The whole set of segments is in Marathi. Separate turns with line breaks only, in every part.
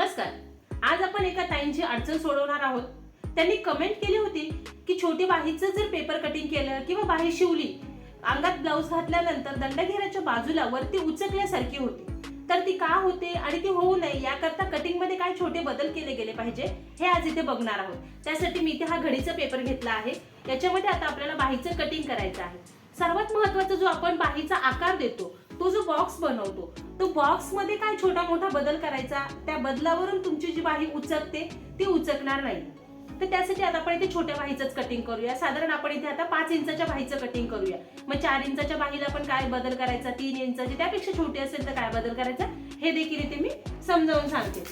नमस्कार. आज आपण एका ताईंची अडचण सोडवणार आहोत. त्यांनी कमेंट केली होती की छोटी बाहीचं जर पेपर कटिंग केलं किंवा बाही शिवली अंगात ब्लाऊज घातल्यानंतर दंडघेराच्या बाजूला वरती उचकल्यासारखी होती. तर ती का होते आणि ती होऊ नये याकरता कटिंगमध्ये काय छोटे बदल केले गेले पाहिजे हे आज इथे बघणार आहोत. त्यासाठी मी इथे हा घडीचा पेपर घेतला आहे. याच्यामध्ये आता आपल्याला बाहीचं कटिंग करायचं आहे. सर्वात महत्त्वाचा जो आपण बाहीचा आकार देतो तो जो बॉक्स बनवतो तो बॉक्समध्ये काय छोटा मोठा बदल करायचा? त्या बदलावरून तुमची जी बाही उचकते ती उचकणार नाही. तर त्यासाठी आता आपण इथे छोट्या बाहीचंच कटिंग करूया. साधारण आपण इथे आता पाच इंचाच्या बाहीचं कटिंग करूया. मग चार इंचाच्या बाहीला पण काय बदल करायचा? तीन इंचाची. त्यापेक्षा छोटी असेल तर काय बदल करायचा? हे देखील इथे मी समजावून सांगते.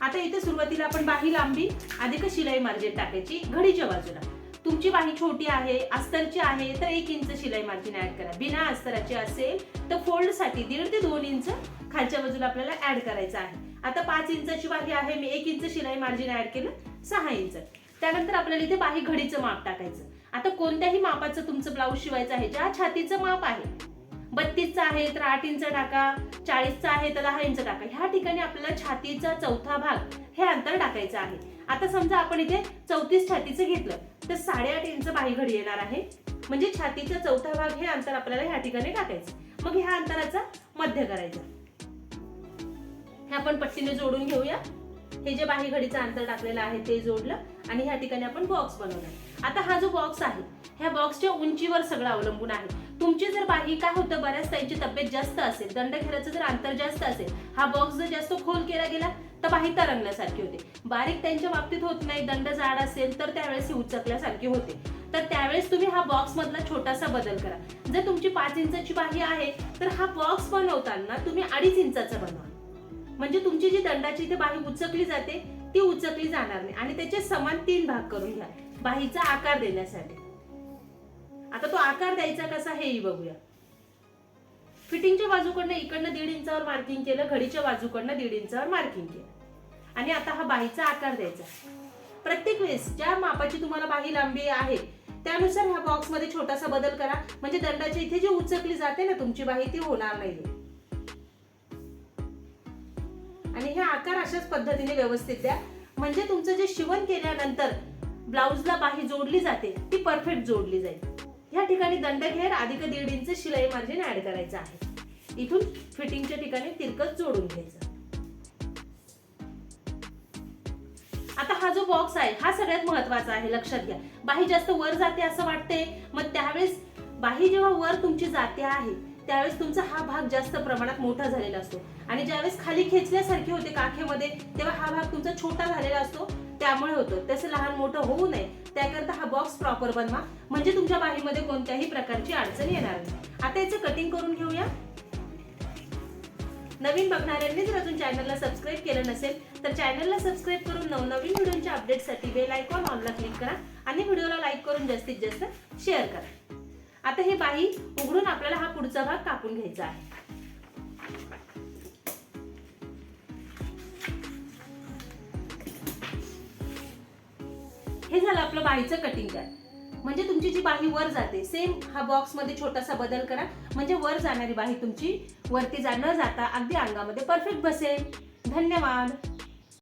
आता इथे सुरुवातीला आपण बाही लांबी अधिक शिलाई मार्जिन टाकायची? घडीच्या बाजूला. तुमची बाही छोटी आहे अस्तरची आहे तर एक इंच शिलाई मार्जिन ऍड करा. बिना अस्तराची असेल तर फोल्डसाठी दीड ते दोन इंच खालच्या बाजूला आपल्याला ऍड करायचं आहे. आता पाच इंचाची बाही आहे मी एक इंच शिलाई मार्जिन ऍड केलं सहा इंच. त्यानंतर आपल्याला इथे बाही घडीचं माप टाकायचं. आता कोणत्याही मापाचं तुमचं ब्लाऊज शिवायचं आहे ज्या छातीचं माप आहे. बत्तीसचा आहे तर आठ इंच टाका चाळीसचा आहे तर दहा इंच टाका. ह्या ठिकाणी आपल्याला छातीचा चौथा भाग हे अंतर टाकायचं आहे. आता समजा आपण इथे चौतीस छातीचं घेतलं तर साडेआठ इंच बाही घडी येणार आहे. म्हणजे छातीचा चौथा भाग हे अंतर आपल्याला ह्या ठिकाणी टाकायचं. मग ह्या अंतराचा मध्य करायचा. हे आपण पट्टीने जोडून घेऊया. हे जे बाही घडीचं अंतर टाकलेलं आहे ते जोडलं आणि ह्या ठिकाणी आपण बॉक्स बनवला. आता हा जो बॉक्स आहे ह्या बॉक्सच्या उंचीवर सगळं अवलंबून आहे. तुमची जर बाही काय होतं बऱ्याच त्यांची तब्येत जास्त असेल दंडघेराचं जर अंतर जास्त असेल हा बॉक्स जर जास्त खोल केला गेला तर बाही तरंगल्यासारखी होते. बारीक त्यांच्या बाबतीत होत नाही दंड जाड असेल तर त्यावेळेस ही उचकल्यासारखी होते. तर त्यावेळेस तुम्ही हा बॉक्स मधला छोटासा बदल करा. जर तुमची पाच इंचाची बाही आहे तर हा बॉक्स बनवताना तुम्ही अडीच इंचाचा बनवा. म्हणजे तुमची जी दंडाची इथे बाही उचकली जाते ती उचकली जाणार नाही. आणि त्याचे समान तीन भाग करून घ्या. बाहीचा आकार देण्यासाठी. आता तो आकार द्यायचा कसा हेही बघूया. फिटिंगच्या बाजूकडनं इकडनं दीड इंचावर मार्किंग केलं घडीच्या बाजूकडनं दीड इंचावर मार्किंग केलं. आणि आता हा बाहीचा आकार द्यायचा. प्रत्येक वेळेस ज्या मापाची तुम्हाला बाही लांबी आहे त्यानुसार ह्या बॉक्समध्ये छोटासा बदल करा. म्हणजे दंडाच्या इथे जी उचकली जाते ना तुमची बाही ती होणार नाही आणि हे आकार अशाच पद्धतीने व्यवस्थित द्या. म्हणजे तुमचं जे शिवण केल्यानंतर ब्लाऊजला बाही जोडली जाते ती परफेक्ट जोडली जाईल. या ठिकाणी दंडघेर अधिक दीड इंच शिलाई मार्जिन ऍड करायचं आहे. इथून फिटिंगच्या ठिकाणी तिरकस जोडून घ्यायचं. आता हा जो बॉक्स आहे हा सगळ्यात महत्त्वाचा आहे लक्षात घ्या. बाही जास्त वर जाते असं वाटते मग त्यावेळेस बाही जेव्हा वर तुमची जाते आहे त्यावेळेस तुमचा हा भाग जास्त प्रमाणात मोठा झालेला असतो. आणि ज्यावेळेस खाली खेचल्यासारखे होते काखेमध्ये तेव्हा हा भाग तुमचा छोटा झालेला असतो. त्यामुळे होतं. तसं लहान मोठं होऊ नये. त्याकरता हा बॉक्स प्रॉपर बनवा. म्हणजे तुमच्या बाहीमध्ये कोणत्याही प्रकारची अडचण येणार नाही. आता याचं कटिंग करून घेऊया. नवीन बघणाऱ्यांनी जर अजून चॅनलला सबस्क्राईब केलं नसेल तर चॅनलला सबस्क्राईब करून नवनवीन व्हिडिओच्या अपडेटसाठी बेल आयकॉन ऑनला क्लिक करा. आणि व्हिडिओला लाईक करून जास्तीत जास्त शेअर करा. आता हे बाही उघडून आपल्याला हा पुढचा भाग कापून घ्यायचा आहे. हे झालं आपलं बाहीचं कटिंग करा म्हणजे तुमची जी बाही वर जाते सेम हा बॉक्समध्ये छोटासा बदल करा. म्हणजे वर जाणारी बाही तुमची वरती जा न जाता अगदी अंगामध्ये परफेक्ट बसेल. धन्यवाद.